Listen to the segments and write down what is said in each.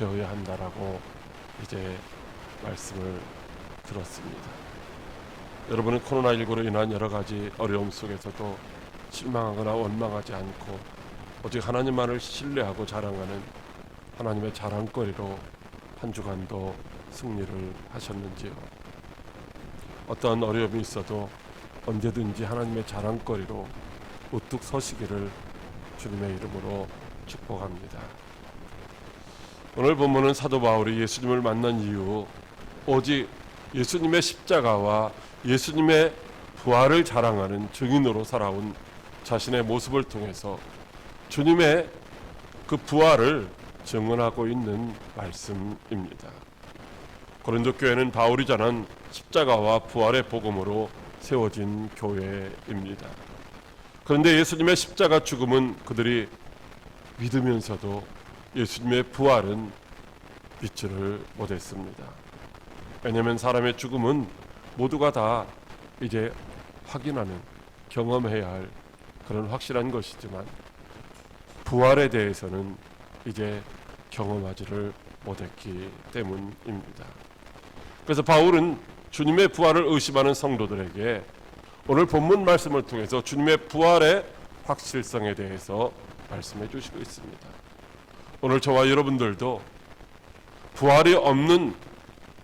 되어야 한다라고 이제 말씀을 들었습니다. 여러분은 코로나19로 인한 여러 가지 어려움 속에서도 실망하거나 원망하지 않고 오직 하나님만을 신뢰하고 자랑하는 하나님의 자랑거리로 한 주간도 승리를 하셨는지요. 어떠한 어려움이 있어도 언제든지 하나님의 자랑거리로 우뚝 서시기를 주님의 이름으로 축복합니다. 오늘 본문은 사도 바울이 예수님을 만난 이후 오직 예수님의 십자가와 예수님의 부활을 자랑하는 증인으로 살아온 자신의 모습을 통해서 주님의 그 부활을 증언하고 있는 말씀입니다. 고린도 교회는 바울이 전한 십자가와 부활의 복음으로 세워진 교회입니다. 그런데 예수님의 십자가 죽음은 그들이 믿으면서도 예수님의 부활은 믿지를 못했습니다. 왜냐하면 사람의 죽음은 모두가 다 이제 확인하는 경험해야 할 그런 확실한 것이지만 부활에 대해서는 이제 경험하지를 못했기 때문입니다. 그래서 바울은 주님의 부활을 의심하는 성도들에게 오늘 본문 말씀을 통해서 주님의 부활의 확실성에 대해서 말씀해 주시고 있습니다. 오늘 저와 여러분들도 부활이 없는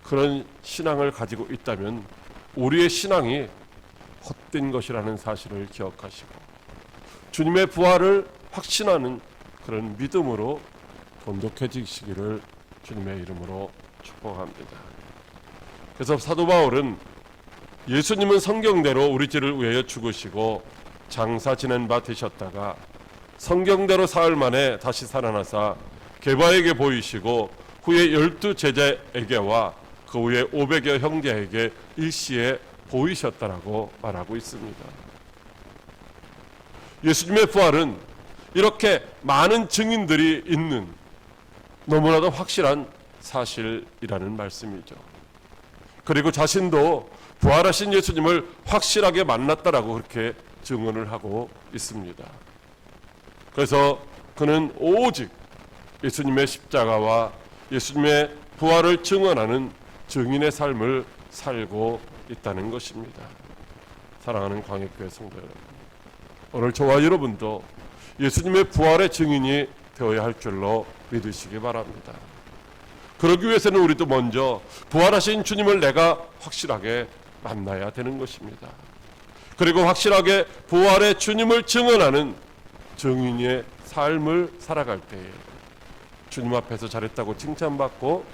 그런 신앙을 가지고 있다면 우리의 신앙이 헛된 것이라는 사실을 기억하시고 주님의 부활을 확신하는 그런 믿음으로 돈독해지시기를 주님의 이름으로 축복합니다. 그래서 사도 바울은 예수님은 성경대로 우리 죄를 위하여 죽으시고 장사 지낸 바 되셨다가 성경대로 사흘 만에 다시 살아나사 개바에게 보이시고 후에 열두 제자에게와 그 후에 오백여 형제에게 일시에 보이셨다라고 말하고 있습니다. 예수님의 부활은 이렇게 많은 증인들이 있는 너무나도 확실한 사실이라는 말씀이죠. 그리고 자신도 부활하신 예수님을 확실하게 만났다라고 그렇게 증언을 하고 있습니다. 그래서 그는 오직 예수님의 십자가와 예수님의 부활을 증언하는 증인의 삶을 살고 있다는 것입니다. 사랑하는 광역교회 성도 여러분, 오늘 저와 여러분도 예수님의 부활의 증인이 되어야 할 줄로 믿으시기 바랍니다. 그러기 위해서는 우리도 먼저 부활하신 주님을 내가 확실하게 만나야 되는 것입니다. 그리고 확실하게 부활의 주님을 증언하는 증인의 삶을 살아갈 때에 주님 앞에서 잘했다고 칭찬받고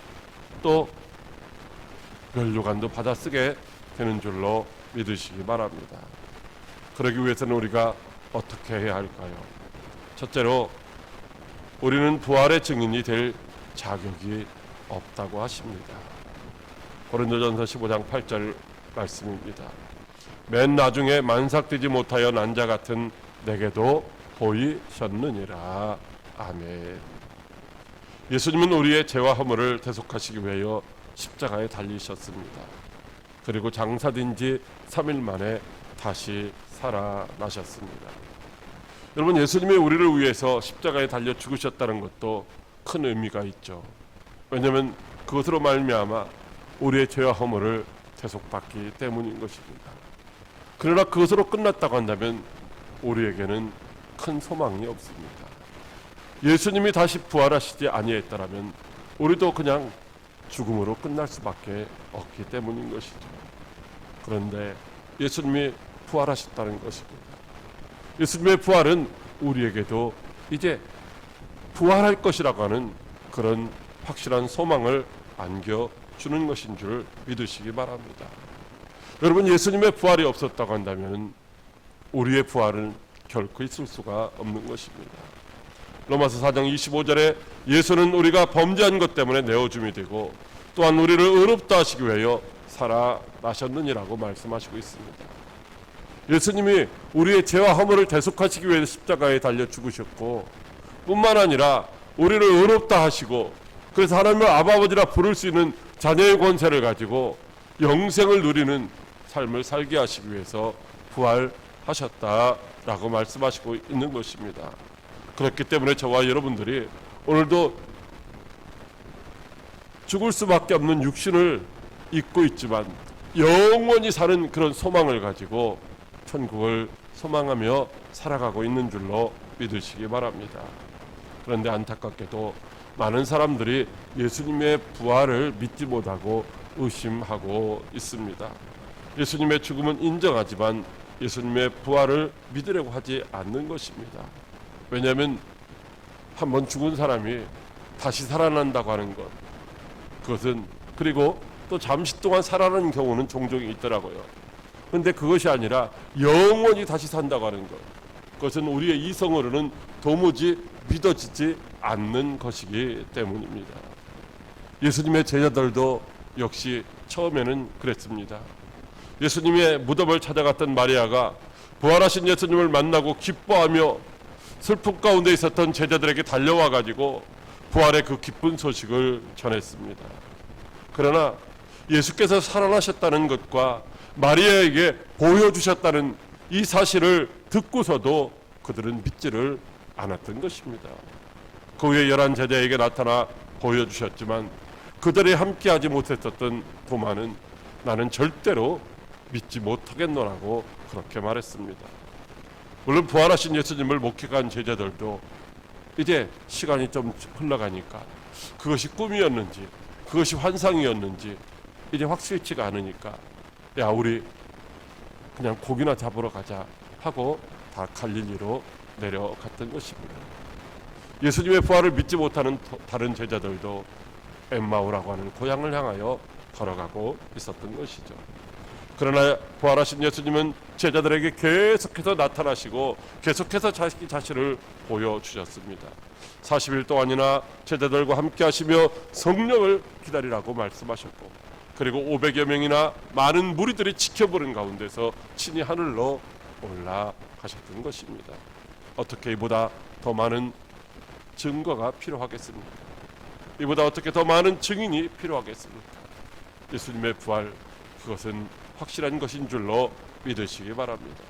또 면류관도 받아 쓰게 되는 줄로 믿으시기 바랍니다. 그러기 위해서는 우리가 어떻게 해야 할까요? 첫째로 우리는 부활의 증인이 될 자격이 없다고 하십니다. 고린도전서 15장 8절 말씀입니다. 맨 나중에 만삭되지 못하여 난 자 같은 내게도 보이셨느니라. 아멘. 예수님은 우리의 죄와 허물을 대속하시기 위하여 십자가에 달리셨습니다. 그리고 장사된 지 3일 만에 다시 살아나셨습니다. 여러분 예수님이 우리를 위해서 십자가에 달려 죽으셨다는 것도 큰 의미가 있죠. 왜냐하면 그것으로 말미암아 우리의 죄와 허물을 대속받기 때문인 것입니다. 그러나 그것으로 끝났다고 한다면 우리에게는 큰 소망이 없습니다. 예수님이 다시 부활하시지 아니했다라면 우리도 그냥 죽음으로 끝날 수밖에 없기 때문인 것이죠. 그런데 예수님이 부활하셨다는 것입니다. 예수님의 부활은 우리에게도 이제 부활할 것이라고 하는 그런 확실한 소망을 안겨주는 것인 줄 믿으시기 바랍니다. 여러분 예수님의 부활이 없었다고 한다면 우리의 부활은 결코 있을 수가 없는 것입니다. 로마서 4장 25절에 예수는 우리가 범죄한 것 때문에 내어줌이 되고 또한 우리를 의롭다 하시기 위하여 살아나셨느니라고 말씀하시고 있습니다. 예수님이 우리의 죄와 허물을 대속하시기 위해 십자가에 달려 죽으셨고 뿐만 아니라 우리를 의롭다 하시고 그래서 하나님을 아버지라 부를 수 있는 자녀의 권세를 가지고 영생을 누리는 삶을 살게 하시기 위해서 부활하셨다 라고 말씀하시고 있는 것입니다. 그렇기 때문에 저와 여러분들이 오늘도 죽을 수밖에 없는 육신을 입고 있지만 영원히 사는 그런 소망을 가지고 천국을 소망하며 살아가고 있는 줄로 믿으시기 바랍니다. 그런데 안타깝게도 많은 사람들이 예수님의 부활을 믿지 못하고 의심하고 있습니다. 예수님의 죽음은 인정하지만 예수님의 부활을 믿으려고 하지 않는 것입니다. 왜냐하면 한 번 죽은 사람이 다시 살아난다고 하는 것 그것은 그리고 또 잠시 동안 살아나는 경우는 종종 있더라고요. 근데 그것이 아니라 영원히 다시 산다고 하는 것 그것은 우리의 이성으로는 도무지 믿어지지 않는 것이기 때문입니다. 예수님의 제자들도 역시 처음에는 그랬습니다. 예수님의 무덤을 찾아갔던 마리아가 부활하신 예수님을 만나고 기뻐하며 슬픔 가운데 있었던 제자들에게 달려와 가지고 부활의 그 기쁜 소식을 전했습니다. 그러나 예수께서 살아나셨다는 것과 마리아에게 보여주셨다는 이 사실을 듣고서도 그들은 믿지를 않았던 것입니다. 그 후에 열한 제자에게 나타나 보여주셨지만 그들이 함께하지 못했었던 도마는 나는 절대로 믿지 못하겠노라고 그렇게 말했습니다. 물론 부활하신 예수님을 목격한 제자들도 이제 시간이 좀 흘러가니까 그것이 꿈이었는지 그것이 환상이었는지 이제 확실치가 않으니까 야 우리 그냥 고기나 잡으러 가자 하고 다 갈릴리로 내려갔던 것입니다. 예수님의 부활을 믿지 못하는 더- 다른 제자들도 엠마오라고 하는 고향을 향하여 걸어가고 있었던 것이죠. 그러나 부활하신 예수님은 제자들에게 계속해서 나타나시고 계속해서 자기 자신을 보여주셨습니다. 40일 동안이나 제자들과 함께 하시며 성령을 기다리라고 말씀하셨고 그리고 500여 명이나 많은 무리들이 지켜보는 가운데서 친히 하늘로 올라가셨던 것입니다. 어떻게 이보다 더 많은 증거가 필요하겠습니까? 이보다 어떻게 더 많은 증인이 필요하겠습니까? 예수님의 부활 그것은 확실한 것인 줄로 믿으시기 바랍니다.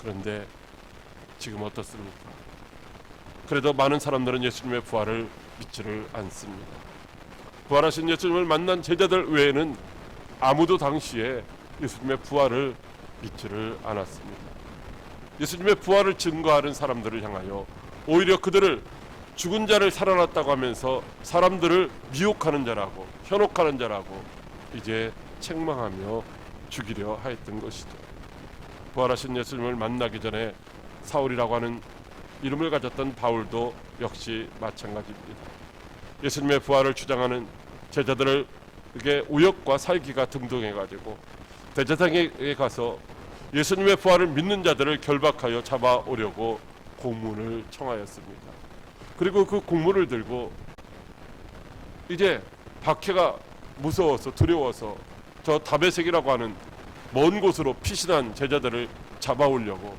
그런데 지금 어떻습니까? 그래도 많은 사람들은 예수님의 부활을 믿지를 않습니다. 부활하신 예수님을 만난 제자들 외에는 아무도 당시에 예수님의 부활을 믿지를 않았습니다. 예수님의 부활을 증거하는 사람들을 향하여 오히려 그들을 죽은 자를 살아났다고 하면서 사람들을 미혹하는 자라고 현혹하는 자라고 이제 책망하며 죽이려 하였던 것이죠. 부활하신 예수님을 만나기 전에 사울이라고 하는 이름을 가졌던 바울도 역시 마찬가지입니다. 예수님의 부활을 주장하는 제자들을 이게 우역과 살기가 등등해 가지고 대제사장에 가서 예수님의 부활을 믿는 자들을 결박하여 잡아오려고 공문을 청하였습니다. 그리고 그 공문을 들고 이제 박해가 무서워서 두려워서 저 다베색이라고 하는 먼 곳으로 피신한 제자들을 잡아오려고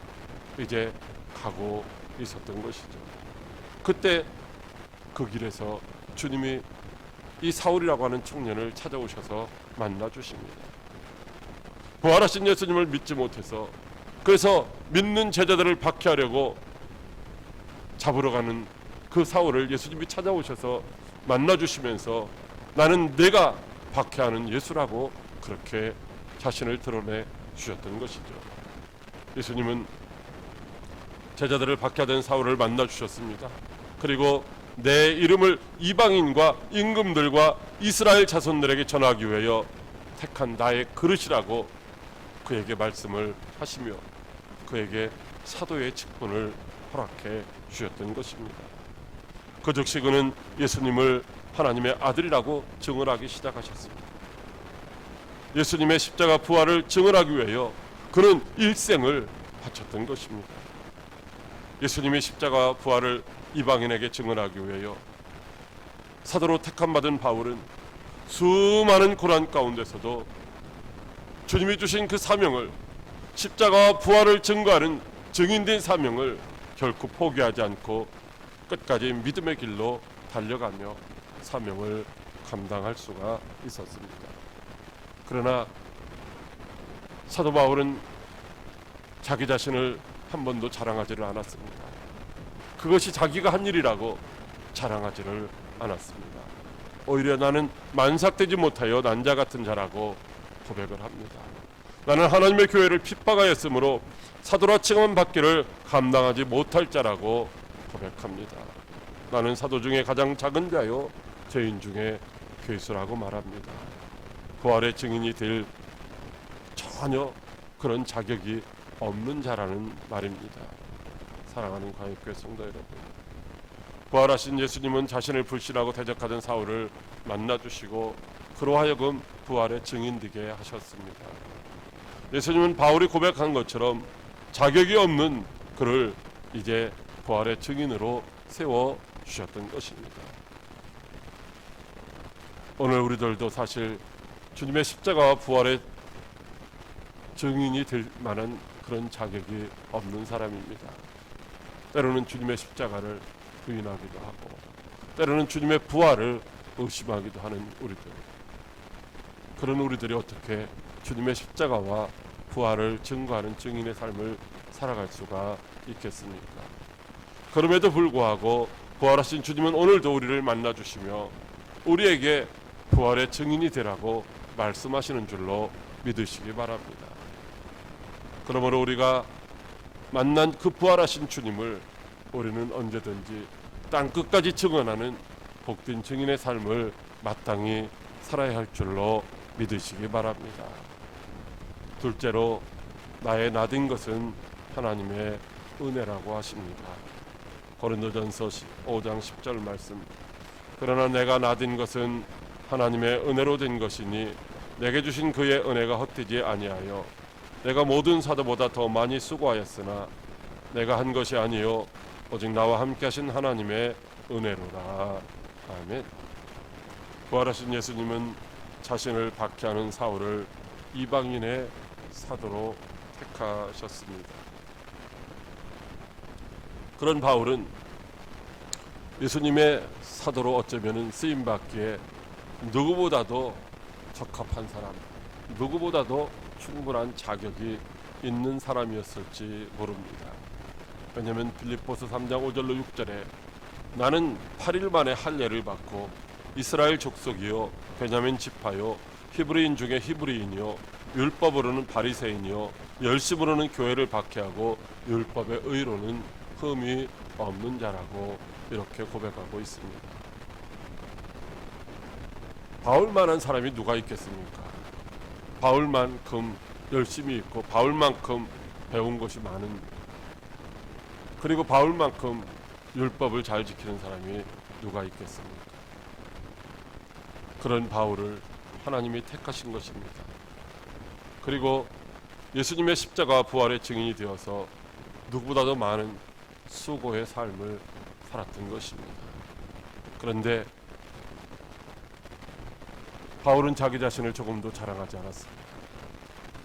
이제 가고 있었던 것이죠. 그때 그 길에서 주님이 이 사울이라고 하는 청년을 찾아오셔서 만나 주십니다. 부활하신 예수님을 믿지 못해서 그래서 믿는 제자들을 박해하려고 잡으러 가는 그 사울을 예수님이 찾아오셔서 만나 주시면서 나는 내가 박해하는 예수라고 그렇게 자신을 드러내 주셨던 것이죠. 예수님은 제자들을 박해하던 사울을 만나 주셨습니다. 그리고 내 이름을 이방인과 임금들과 이스라엘 자손들에게 전하기 위하여 택한 나의 그릇이라고 그에게 말씀을 하시며 그에게 사도의 직분을 허락해 주셨던 것입니다. 그 즉시 그는 예수님을 하나님의 아들이라고 증언하기 시작하셨습니다. 예수님의 십자가 부활을 증언하기 위하여 그는 일생을 바쳤던 것입니다. 예수님의 십자가 부활을 이방인에게 증언하기 위하여 사도로 택함 받은 바울은 수많은 고난 가운데서도 주님이 주신 그 사명을 십자가 부활을 증거하는 증인된 사명을 결코 포기하지 않고 끝까지 믿음의 길로 달려가며 사명을 감당할 수가 있었습니다. 그러나 사도 바울은 자기 자신을 한 번도 자랑하지를 않았습니다. 그것이 자기가 한 일이라고 자랑하지를 않았습니다. 오히려 나는 만삭되지 못하여 난자 같은 자라고 고백을 합니다. 나는 하나님의 교회를 핍박하였으므로 사도라 칭함 받기를 감당하지 못할 자라고 고백합니다. 나는 사도 중에 가장 작은 자요 죄인 중에 괴수라고 말합니다. 부활의 증인이 될 전혀 그런 자격이 없는 자라는 말입니다. 사랑하는 광역교회 성도 여러분, 부활하신 예수님은 자신을 불신하고 대적하던 사울을 만나 주시고 그로 하여금 부활의 증인 되게 하셨습니다. 예수님은 바울이 고백한 것처럼 자격이 없는 그를 이제 부활의 증인으로 세워 주셨던 것입니다. 오늘 우리들도 사실 주님의 십자가와 부활의 증인이 될 만한 그런 자격이 없는 사람입니다. 때로는 주님의 십자가를 부인하기도 하고 때로는 주님의 부활을 의심하기도 하는 우리들. 그런 우리들이 어떻게 주님의 십자가와 부활을 증거하는 증인의 삶을 살아갈 수가 있겠습니까? 그럼에도 불구하고 부활하신 주님은 오늘도 우리를 만나 주시며 우리에게 부활의 증인이 되라고 말씀하시는 줄로 믿으시기 바랍니다. 그러므로 우리가 만난 그 부활하신 주님을 우리는 언제든지 땅 끝까지 증언하는 복된 증인의 삶을 마땅히 살아야 할 줄로 믿으시기 바랍니다. 둘째로 나의 나된 것은 하나님의 은혜라고 하십니다. 고린도전서 5장 10절 말씀. 그러나 내가 나된 것은 하나님의 은혜로 된 것이니 내게 주신 그의 은혜가 헛되지 아니하여 내가 모든 사도보다 더 많이 수고하였으나 내가 한 것이 아니요 오직 나와 함께 하신 하나님의 은혜로라. 아멘. 부활하신 예수님은 자신을 박해하는 사울을 이방인의 사도로 택하셨습니다. 그런 바울은 예수님의 사도로 어쩌면 쓰임 받기에 누구보다도 적합한 사람, 누구보다도 충분한 자격이 있는 사람이었을지 모릅니다. 왜냐하면 빌립보서 3장 5절로 6절에 나는 8일 만에 할례를 받고 이스라엘 족속이요 베냐민 지파요 히브리인 중에 히브리인이요 율법으로는 바리새인이요 열심으로는 교회를 박해하고 율법의 의로는 흠이 없는 자라고 이렇게 고백하고 있습니다. 바울만한 사람이 누가 있겠습니까? 바울만큼 열심히 있고 바울만큼 배운 것이 많은 그리고 바울만큼 율법을 잘 지키는 사람이 누가 있겠습니까? 그런 바울을 하나님이 택하신 것입니다. 그리고 예수님의 십자가 부활의 증인이 되어서 누구보다도 많은 수고의 삶을 살았던 것입니다. 그런데 바울은 자기 자신을 조금도 자랑하지 않았습니다.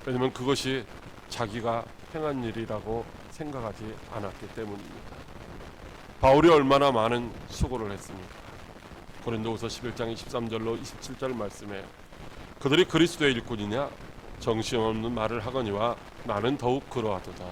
왜냐하면 그것이 자기가 행한 일이라고 생각하지 않았기 때문입니다. 바울이 얼마나 많은 수고를 했습니까? 고린도후서 11장 23절로 27절 말씀에 그들이 그리스도의 일꾼이냐 정신없는 말을 하거니와 나는 더욱 그러하도다.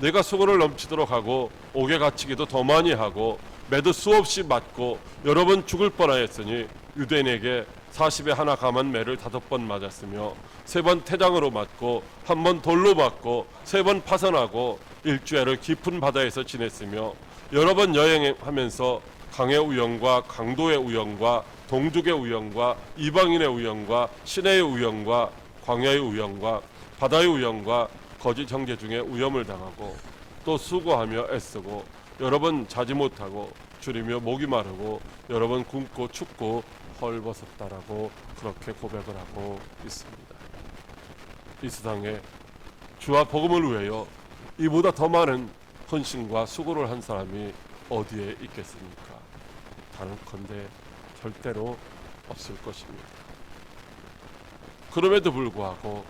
내가 수고를 넘치도록 하고 옥에 갇히기도 더 많이 하고 매도 수없이 맞고 여러 번 죽을 뻔하였으니 유대인에게 40에 하나 감한 매를 다섯 번 맞았으며 세 번 태장으로 맞고 한 번 돌로 맞고 세 번 파선하고 일주일을 깊은 바다에서 지냈으며 여러 번 여행하면서 강의 우영과 강도의 우영과 동족의 우영과 이방인의 우영과 시내의 우영과 광야의 우영과 바다의 우영과 거짓 형제 중에 위험을 당하고 또 수고하며 애쓰고 여러 번 자지 못하고 줄이며 목이 마르고 여러 번 굶고 춥고 헐벗었다라고 그렇게 고백을 하고 있습니다. 이 세상에 주와 복음을 위하여 이보다 더 많은 헌신과 수고를 한 사람이 어디에 있겠습니까? 단언컨대 절대로 없을 것입니다. 그럼에도 불구하고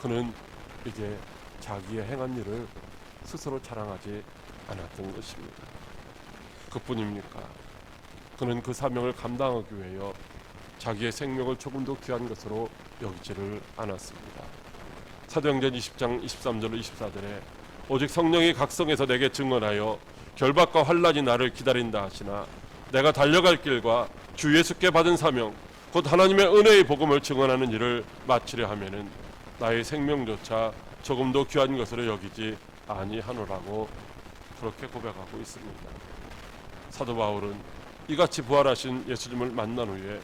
그는 이제 자기의 행한 일을 스스로 자랑하지 않았던 것입니다. 그뿐입니까? 그는 그 사명을 감당하기 위하여 자기의 생명을 조금도 귀한 것으로 여기지를 않았습니다. 사도행전 20장 23절로 24절에 오직 성령이 각성해서 내게 증언하여 결박과 환란이 나를 기다린다 하시나 내가 달려갈 길과 주 예수께 받은 사명 곧 하나님의 은혜의 복음을 증언하는 일을 마치려 하면은 나의 생명조차 조금도 귀한 것으로 여기지 아니하노라고 그렇게 고백하고 있습니다. 사도 바울은 이같이 부활하신 예수님을 만난 후에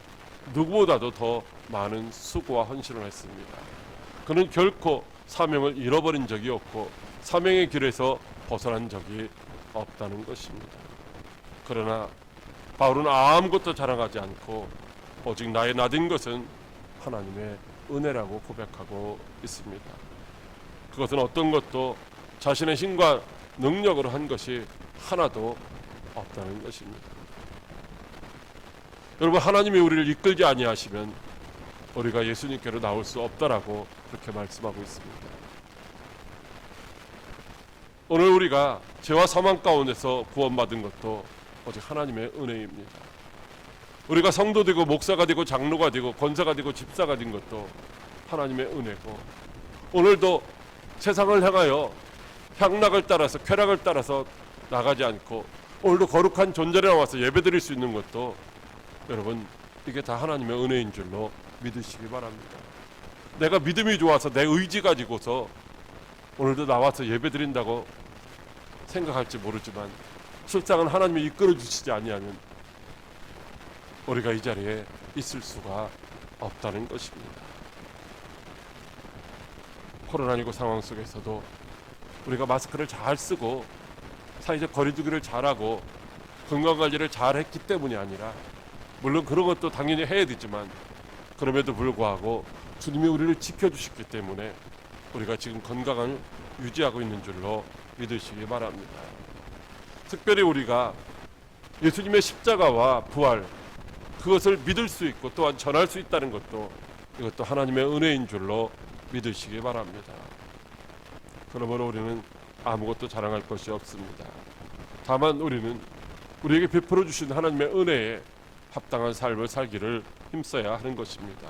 누구보다도 더 많은 수고와 헌신을 했습니다. 그는 결코 사명을 잃어버린 적이 없고 사명의 길에서 벗어난 적이 없다는 것입니다. 그러나 바울은 아무것도 자랑하지 않고 오직 나의 나된 것은 하나님의 은혜라고 고백하고 있습니다. 그것은 어떤 것도 자신의 힘과 능력으로 한 것이 하나도 없다는 것입니다. 여러분 하나님이 우리를 이끌지 아니하시면 우리가 예수님께로 나올 수 없다라고 그렇게 말씀하고 있습니다. 오늘 우리가 죄와 사망 가운데서 구원받은 것도 오직 하나님의 은혜입니다. 우리가 성도 되고 목사가 되고 장로가 되고 권사가 되고 집사가 된 것도 하나님의 은혜고 오늘도 세상을 향하여 향락을 따라서 쾌락을 따라서 나가지 않고 오늘도 거룩한 존재를 나와서 예배드릴 수 있는 것도 여러분 이게 다 하나님의 은혜인 줄로 믿으시기 바랍니다. 내가 믿음이 좋아서 내 의지 가지고서 오늘도 나와서 예배 드린다고 생각할지 모르지만 실상은 하나님이 이끌어 주시지 아니하면 우리가 이 자리에 있을 수가 없다는 것입니다. 코로나19 상황 속에서도 우리가 마스크를 잘 쓰고 사회적 거리두기를 잘하고 건강 관리를 잘 했기 때문이 아니라 물론 그런 것도 당연히 해야 되지만 그럼에도 불구하고 주님이 우리를 지켜주셨기 때문에 우리가 지금 건강을 유지하고 있는 줄로 믿으시기 바랍니다. 특별히 우리가 예수님의 십자가와 부활 그것을 믿을 수 있고 또한 전할 수 있다는 것도 이것도 하나님의 은혜인 줄로 믿으시기 바랍니다. 그러므로 우리는 아무것도 자랑할 것이 없습니다. 다만 우리는 우리에게 베풀어 주신 하나님의 은혜에 합당한 삶을 살기를 힘써야 하는 것입니다.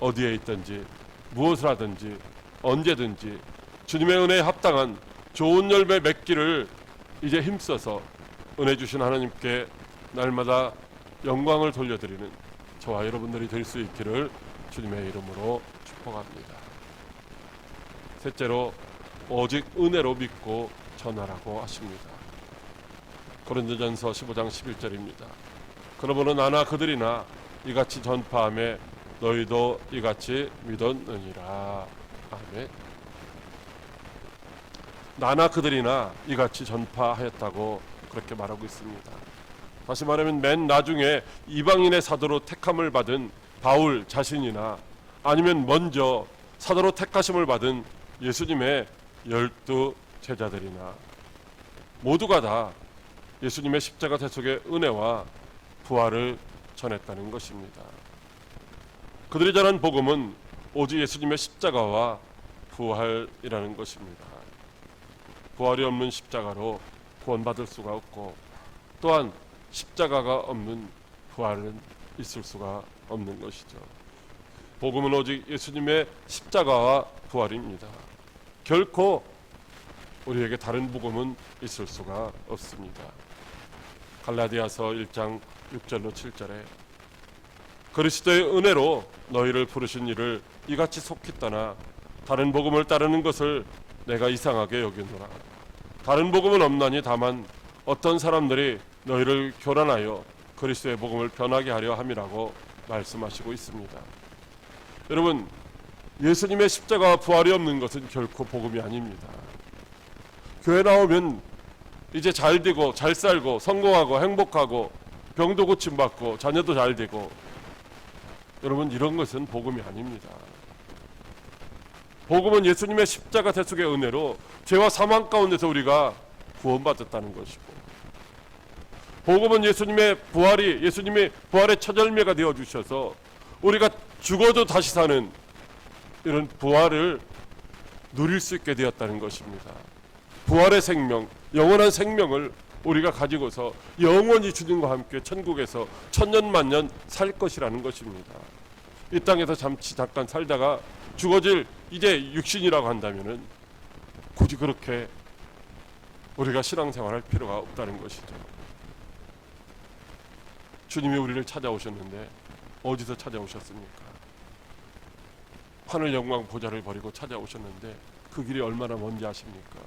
어디에 있든지 무엇을 하든지 언제든지 주님의 은혜에 합당한 좋은 열매 맺기를 이제 힘써서 은혜 주신 하나님께 날마다 영광을 돌려드리는 저와 여러분들이 될 수 있기를 주님의 이름으로 축복합니다. 셋째로 오직 은혜로 믿고 전하라고 하십니다. 고린도전서 15장 11절입니다. 그러므로 나나 그들이나 이같이 전파함에 너희도 이같이 믿었느니라. 아멘. 나나 그들이나 이같이 전파하였다고 그렇게 말하고 있습니다. 다시 말하면 맨 나중에 이방인의 사도로 택함을 받은 바울 자신이나 아니면 먼저 사도로 택하심을 받은 예수님의 열두 제자들이나 모두가 다 예수님의 십자가 대속의 은혜와 부활을 전했다는 것입니다. 그들이 전한 복음은 오직 예수님의 십자가와 부활이라는 것입니다. 부활이 없는 십자가로 구원받을 수가 없고 또한 십자가가 없는 부활은 있을 수가 없는 것이죠. 복음은 오직 예수님의 십자가와 부활입니다. 결코 우리에게 다른 복음은 있을 수가 없습니다. 갈라디아서 1장 6절로 7절에 그리스도의 은혜로 너희를 부르신 이를 이같이 속히 떠나 다른 복음을 따르는 것을 내가 이상하게 여기노라. 다른 복음은 없나니 다만 어떤 사람들이 너희를 교란하여 그리스도의 복음을 변하게 하려 함이라고 말씀하시고 있습니다. 여러분 예수님의 십자가와 부활이 없는 것은 결코 복음이 아닙니다. 교회 나오면 이제 잘 되고 잘 살고 성공하고 행복하고 병도 고침 받고 자녀도 잘 되고 여러분 이런 것은 복음이 아닙니다. 복음은 예수님의 십자가 대속의 은혜로 죄와 사망 가운데서 우리가 구원받았다는 것이고 복음은 예수님의 부활이 예수님의 부활의 첫 열매가 되어 주셔서 우리가 죽어도 다시 사는 이런 부활을 누릴 수 있게 되었다는 것입니다. 부활의 생명, 영원한 생명을 우리가 가지고서 영원히 주님과 함께 천국에서 천년 만년 살 것이라는 것입니다. 이 땅에서 잠시 잠깐 살다가 죽어질 이제 육신이라고 한다면은 굳이 그렇게 우리가 신앙생활할 필요가 없다는 것이죠. 주님이 우리를 찾아오셨는데 어디서 찾아오셨습니까? 하늘 영광 보좌를 버리고 찾아오셨는데 그 길이 얼마나 먼지 아십니까?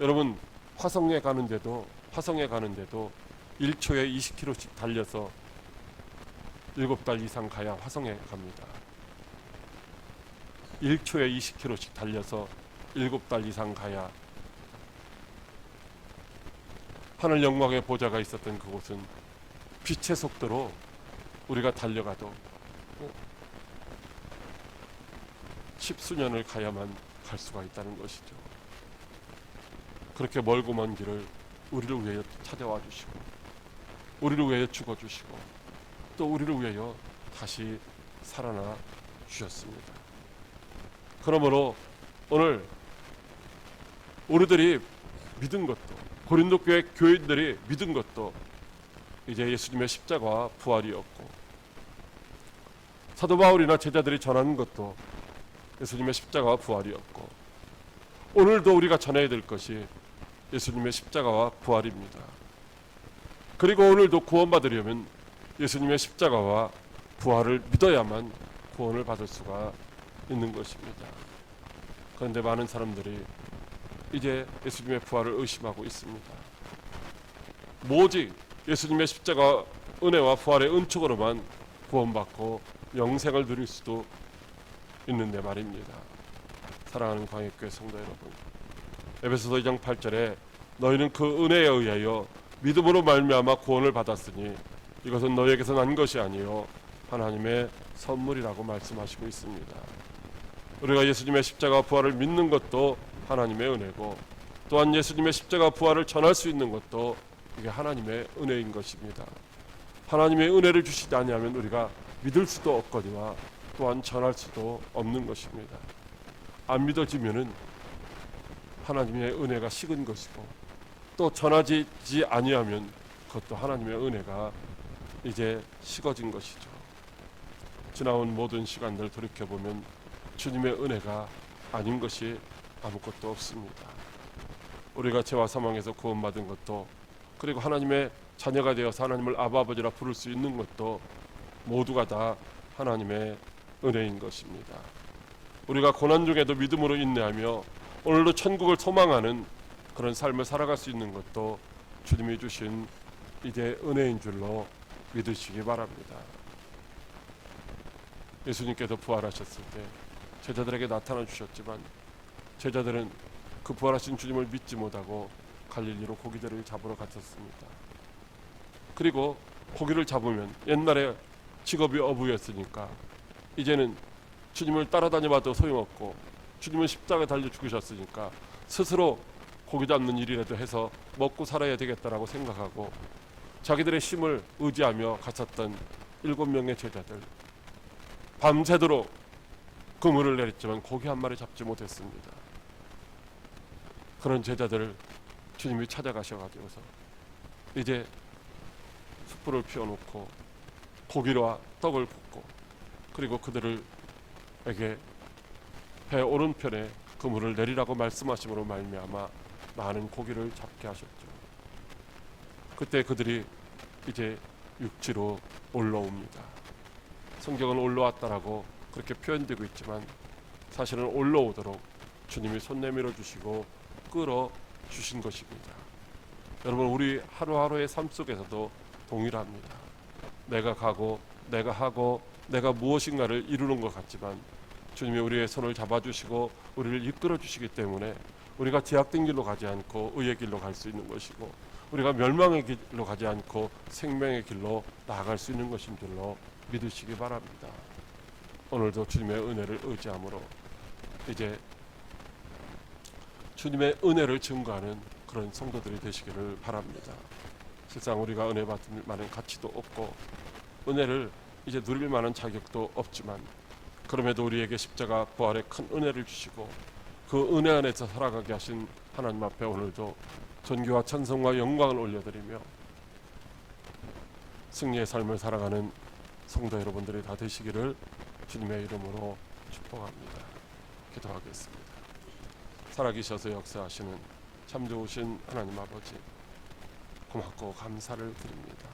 여러분 화성에 가는데도 화성에 가는데도 1초에 20km씩 달려서 7달 이상 가야 화성에 갑니다. 1초에 20km씩 달려서 7달 이상 가야 하늘 영광의 보좌가 있었던 그곳은 빛의 속도로 우리가 달려가도 어, 십수년을 가야만 갈 수가 있다는 것이죠. 그렇게 멀고 먼 길을 우리를 위하여 찾아와 주시고 우리를 위하여 죽어 주시고 또 우리를 위하여 다시 살아나 주셨습니다. 그러므로 오늘 우리들이 믿은 것도 고린도 교회 교인들이 믿은 것도 이제 예수님의 십자가와 부활이었고 사도 바울이나 제자들이 전하는 것도 예수님의 십자가와 부활이었고 오늘도 우리가 전해야 될 것이 예수님의 십자가와 부활입니다. 그리고 오늘도 구원받으려면 예수님의 십자가와 부활을 믿어야만 구원을 받을 수가 있는 것입니다. 그런데 많은 사람들이 이제 예수님의 부활을 의심하고 있습니다. 오직 예수님의 십자가 은혜와 부활의 은총으로만 구원받고 영생을 누릴 수도 있는데 말입니다. 사랑하는 광역교회 성도 여러분, 에베소서 2장 8절에 너희는 그 은혜에 의하여 믿음으로 말미암아 구원을 받았으니 이것은 너희에게서 난 것이 아니요 하나님의 선물이라고 말씀하시고 있습니다. 우리가 예수님의 십자가 부활을 믿는 것도 하나님의 은혜고 또한 예수님의 십자가 부활을 전할 수 있는 것도 이게 하나님의 은혜인 것입니다. 하나님의 은혜를 주시지 아니하면 우리가 믿을 수도 없거니와 또한 전할 수도 없는 것입니다. 안 믿어지면은 하나님의 은혜가 식은 것이고 또 전하지 아니하면 그것도 하나님의 은혜가 이제 식어진 것이죠. 지나온 모든 시간들 돌이켜 보면 주님의 은혜가 아닌 것이 아무것도 없습니다. 우리가 죄와 사망에서 구원받은 것도 그리고 하나님의 자녀가 되어서 하나님을 아바 아버지라 부를 수 있는 것도 모두가 다 하나님의 은혜인 것입니다. 우리가 고난 중에도 믿음으로 인내하며 오늘도 천국을 소망하는 그런 삶을 살아갈 수 있는 것도 주님이 주신 이제 은혜인 줄로 믿으시기 바랍니다. 예수님께서 부활하셨을 때 제자들에게 나타나 주셨지만 제자들은 그 부활하신 주님을 믿지 못하고 갈릴리로 고기들을 잡으러 갔었습니다. 그리고 고기를 잡으면 옛날에 직업이 어부였으니까 이제는 주님을 따라다녀봐도 소용없고 주님은 십자가에 달려 죽으셨으니까 스스로 고기 잡는 일이라도 해서 먹고 살아야 되겠다라고 생각하고 자기들의 힘을 의지하며 갔었던 일곱 명의 제자들 밤새도록 그물을 내렸지만 고기 한 마리 잡지 못했습니다. 그런 제자들을 주님이 찾아가셔가지고서 이제 숯불을 피워놓고 고기와 떡을 붓고 그리고 그들을에게 배 오른편에 그물을 내리라고 말씀하심으로 말미암아 많은 고기를 잡게 하셨죠. 그때 그들이 이제 육지로 올라옵니다. 성경은 올라왔다라고 그렇게 표현되고 있지만 사실은 올라오도록 주님이 손 내밀어 주시고 끌어 주신 것입니다. 여러분 우리 하루하루의 삶 속에서도 동일합니다. 내가 가고 내가 하고 내가 무엇인가를 이루는 것 같지만 주님이 우리의 손을 잡아주시고 우리를 이끌어 주시기 때문에 우리가 제약된 길로 가지 않고 의의 길로 갈 수 있는 것이고 우리가 멸망의 길로 가지 않고 생명의 길로 나아갈 수 있는 것인 줄로 믿으시기 바랍니다. 오늘도 주님의 은혜를 의지함으로 이제 주님의 은혜를 증거하는 그런 성도들이 되시기를 바랍니다. 세상 우리가 은혜 받을 만한 가치도 없고 은혜를 이제 누릴 만한 자격도 없지만 그럼에도 우리에게 십자가 부활의 큰 은혜를 주시고 그 은혜 안에서 살아가게 하신 하나님 앞에 오늘도 존귀와 찬송과 영광을 올려드리며 승리의 삶을 살아가는 성도 여러분들이 다 되시기를 주님의 이름으로 축복합니다. 기도하겠습니다. 살아계셔서 역사하시는 참 좋으신 하나님 아버지 고맙고 감사를 드립니다.